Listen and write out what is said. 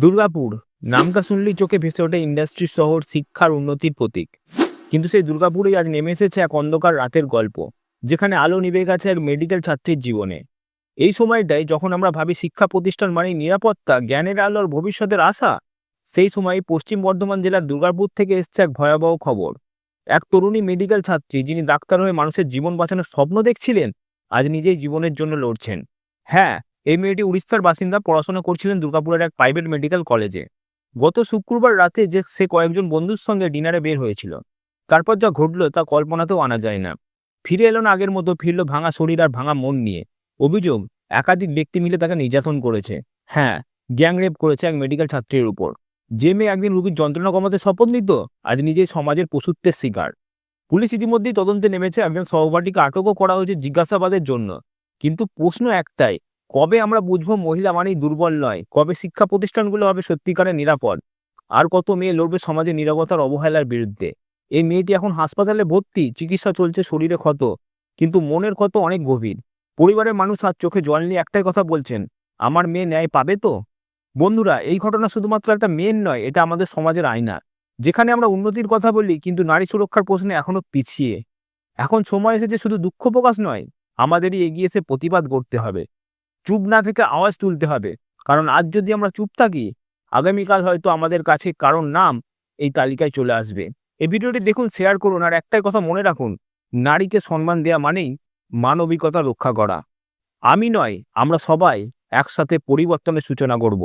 দুর্গাপুর, নামটা শুনলেই চোখে ভেসে ওঠে ইন্ডাস্ট্রি শহর, শিক্ষার উন্নতির প্রতীক। কিন্তু সেই দুর্গাপুরেই আজ নেমে এসেছে এক অন্ধকার রাতের গল্প, যেখানে আলো নিবে গেছে এক মেডিকেল ছাত্রীর জীবনে। এই সময়টায় যখন আমরা ভাবি শিক্ষা প্রতিষ্ঠান মানে নিরাপত্তা, জ্ঞানের আলোর ভবিষ্যতের আশা, সেই সময় পশ্চিম বর্ধমান জেলার দুর্গাপুর থেকে এসছে এক ভয়াবহ খবর। এক তরুণী মেডিকেল ছাত্রী যিনি ডাক্তার হয়ে মানুষের জীবন বাঁচানোর স্বপ্ন দেখছিলেন, আজ নিজেই জীবনের জন্য লড়ছেন। হ্যাঁ এই মেয়েটি উড়িষ্যার বাসিন্দা, পড়াশোনা করছিলেন দুর্গাপুরের এক প্রাইভেট মেডিকেল কলেজে গত শুক্রবার রাতে যে সে কয়েকজন বন্ধুর সঙ্গে ডিনারে বের হয়েছিল। তারপর যা ঘটলো তা কল্পনাতেও আনা যায় না। ফিরে এলো না আগের মতো, ফিরল ভাঙা শরীর আর ভাঙা মন নিয়ে। অভিযোগ, একাধিক ব্যক্তি মিলে তাকে নির্যাতন করেছে। হ্যাঁ গ্যাং রেপ করেছে এক মেডিকেল ছাত্রীর উপর। যে মেয়ে একদিন রুগীর যন্ত্রণা কমাতে শপথ নিত, আজ নিজেই সমাজের পশুত্বের শিকার। পুলিশ ইতিমধ্যেই তদন্তে নেমেছে, একজন সহপাঠীকে আটকও করা হয়েছে জিজ্ঞাসাবাদের জন্য। কিন্তু প্রশ্ন একটাই কবে আমরা বুঝব মহিলা মানেই দুর্বল নয়? কবে শিক্ষা প্রতিষ্ঠানগুলো হবে সত্যিকারের নিরাপদ? আর কত মেয়ে লড়বে সমাজের নিরাপত্তার অবহেলার বিরুদ্ধে? এই মেয়েটি এখন হাসপাতালে ভর্তি, চিকিৎসা চলছে, শরীরে ক্ষত। কিন্তু মনের ক্ষত অনেক গভীর। পরিবারের মানুষ আর চোখে জল নিয়ে একটাই কথা বলছেন, আমার মেয়ে ন্যায় পাবে তো? বন্ধুরা, এই ঘটনা শুধুমাত্র একটা মেয়ের নয়, এটা আমাদের সমাজের আয়না। যেখানে আমরা উন্নতির কথা বলি, কিন্তু নারী সুরক্ষার প্রশ্নে এখনও পিছিয়ে। এখন সময় এসেছে শুধু দুঃখ প্রকাশ নয়, আমাদেরই এগিয়ে এসে প্রতিবাদ করতে হবে। চুপ না থেকে আওয়াজ তুলতে হবে। কারণ আজ যদি আমরা চুপ থাকি, আগামীকাল হয়তো আমাদের কাছে কারণ নাম এই তালিকায় চলে আসবে। এই ভিডিওটি দেখুন, শেয়ার করুন, আর একটাই কথা মনে রাখুন, নারীকে সম্মান দেওয়া মানেই মানবিকতা রক্ষা করা। আমি নয়, আমরা সবাই একসাথে পরিবর্তনের সূচনা করব।